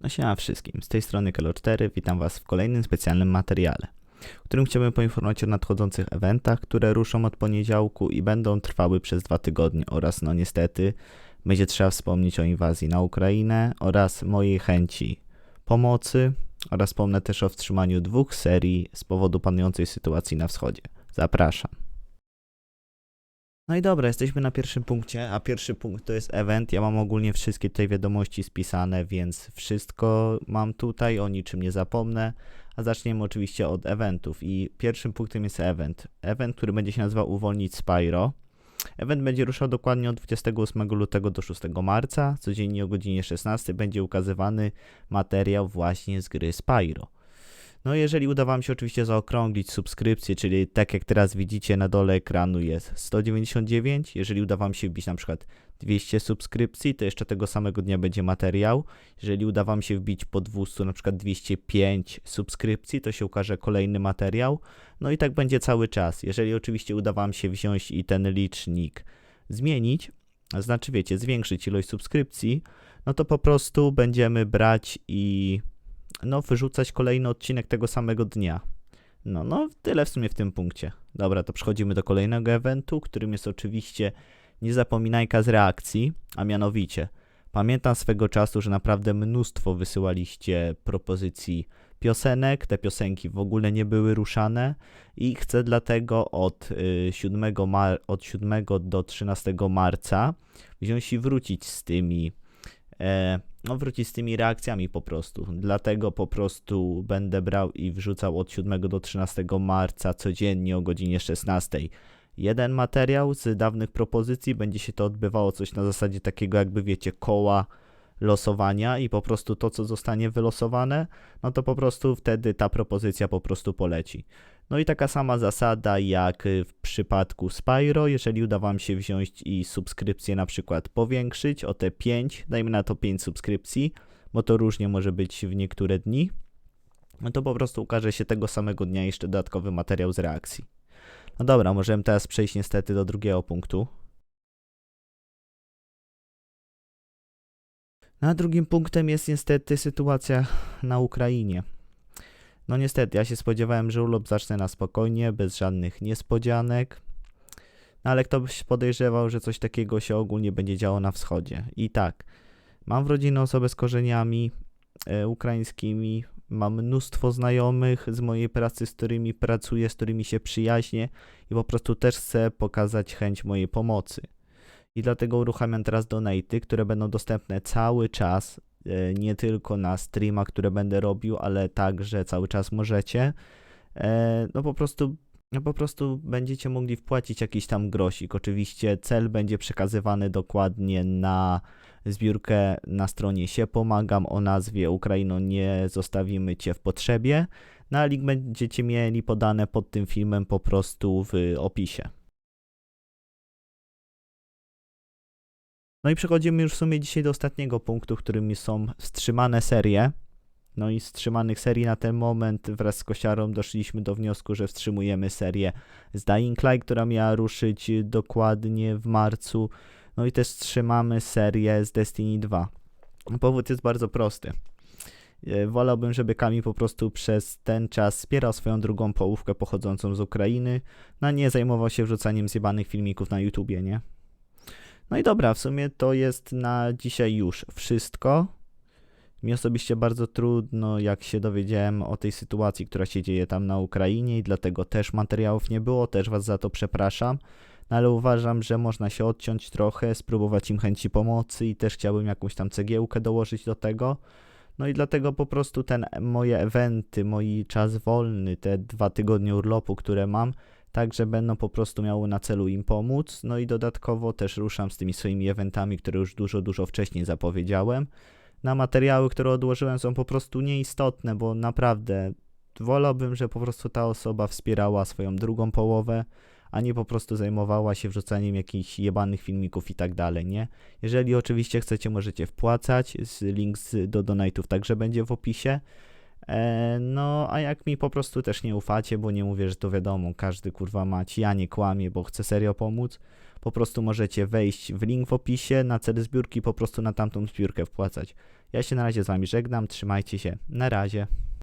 No siema wszystkim, z tej strony Kelo4, witam was w kolejnym specjalnym materiale, w którym chciałbym poinformować o nadchodzących eventach, które ruszą od poniedziałku i będą trwały przez dwa tygodnie oraz no niestety będzie trzeba wspomnieć o inwazji na Ukrainę oraz mojej chęci pomocy oraz wspomnę też o wstrzymaniu dwóch serii z powodu panującej sytuacji na wschodzie. Zapraszam. No i dobra, jesteśmy na pierwszym punkcie, a pierwszy punkt to jest event. Ja mam ogólnie wszystkie tutaj wiadomości spisane, więc wszystko mam tutaj, o niczym nie zapomnę. A zaczniemy oczywiście od eventów i pierwszym punktem jest event. Event, który będzie się nazywał Uwolnić Spyro. Event będzie ruszał dokładnie od 28 lutego do 6 marca. Codziennie o godzinie 16 będzie ukazywany materiał właśnie z gry Spyro. No jeżeli uda Wam się oczywiście zaokrąglić subskrypcję, czyli tak jak teraz widzicie na dole ekranu jest 199, jeżeli uda Wam się wbić na przykład 200 subskrypcji, to jeszcze tego samego dnia będzie materiał. Jeżeli uda Wam się wbić po 200, na przykład 205 subskrypcji, to się ukaże kolejny materiał. No i tak będzie cały czas. Jeżeli oczywiście uda Wam się wziąć i ten licznik zmienić, znaczy wiecie, zwiększyć ilość subskrypcji, no to po prostu będziemy brać i no, wyrzucać kolejny odcinek tego samego dnia. No, no, tyle w sumie w tym punkcie. Dobra, to przechodzimy do kolejnego eventu, którym jest oczywiście niezapominajka z reakcji, a mianowicie pamiętam swego czasu, że naprawdę mnóstwo wysyłaliście propozycji piosenek, te piosenki w ogóle nie były ruszane i chcę dlatego od, y, 7, mar- od 7 do 13 marca wziąć i wrócić z tymi e, no, wrócić z tymi reakcjami po prostu. Dlatego po prostu będę brał i wrzucał od 7 do 13 marca codziennie o godzinie 16. Jeden materiał z dawnych propozycji, będzie się to odbywało coś na zasadzie takiego jakby wiecie koła losowania i po prostu to co zostanie wylosowane, no to po prostu wtedy ta propozycja po prostu poleci. No i taka sama zasada jak w przypadku Spyro, jeżeli uda Wam się wziąć i subskrypcję na przykład powiększyć o te 5, dajmy na to 5 subskrypcji, bo to różnie może być w niektóre dni, no to po prostu ukaże się tego samego dnia jeszcze dodatkowy materiał z reakcji. No dobra, możemy teraz przejść niestety do drugiego punktu. No a drugim punktem jest niestety sytuacja na Ukrainie. No niestety, ja się spodziewałem, że urlop zacznę na spokojnie, bez żadnych niespodzianek. No ale kto by się podejrzewał, że coś takiego się ogólnie będzie działo na wschodzie. I tak, mam w rodzinie osobę z korzeniami e, ukraińskimi, mam mnóstwo znajomych z mojej pracy, z którymi pracuję, z którymi się przyjaźnię i po prostu też chcę pokazać chęć mojej pomocy. I dlatego uruchamiam teraz donaty, które będą dostępne cały czas nie tylko na streama, które będę robił, ale także cały czas możecie. E, no po prostu no po prostu będziecie mogli wpłacić jakiś tam grosik. Oczywiście cel będzie przekazywany dokładnie na zbiórkę na stronie się pomagam o nazwie Ukraino nie zostawimy cię w potrzebie. Na link będziecie mieli podane pod tym filmem po prostu w opisie. No i przechodzimy już w sumie dzisiaj do ostatniego punktu, którym są wstrzymane serie. No i wstrzymanych serii na ten moment wraz z Kosiarą doszliśmy do wniosku, że wstrzymujemy serię z Dying Light, która miała ruszyć dokładnie w marcu. No i też wstrzymamy serię z Destiny 2. Powód jest bardzo prosty. E, wolałbym, żeby Kami po prostu przez ten czas wspierał swoją drugą połówkę pochodzącą z Ukrainy, no nie zajmował się wrzucaniem zjebanych filmików na YouTubie, nie? No i dobra, w sumie to jest na dzisiaj już wszystko. Mi osobiście bardzo trudno, jak się dowiedziałem o tej sytuacji, która się dzieje tam na Ukrainie i dlatego też materiałów nie było, też was za to przepraszam. No ale uważam, że można się odciąć trochę, spróbować im chęci pomocy i też chciałbym jakąś tam cegiełkę dołożyć do tego. No i dlatego po prostu ten moje eventy, mój czas wolny, te dwa tygodnie urlopu, które mam, także będą po prostu miały na celu im pomóc. No i dodatkowo też ruszam z tymi swoimi eventami, które już dużo, dużo wcześniej zapowiedziałem. Na materiały, które odłożyłem są po prostu nieistotne, bo naprawdę wolałbym, że po prostu ta osoba wspierała swoją drugą połowę, a nie po prostu zajmowała się wrzucaniem jakichś jebanych filmików i tak dalej, nie? Jeżeli oczywiście chcecie, możecie wpłacać, link do donate'ów także będzie w opisie. E, no, a jak mi po prostu też nie ufacie, bo nie mówię, że to wiadomo, każdy kurwa mać, ja nie kłamię, bo chcę serio pomóc, po prostu możecie wejść w link w opisie na cel zbiórki, po prostu na tamtą zbiórkę wpłacać. Ja się na razie z Wami żegnam, trzymajcie się, na razie.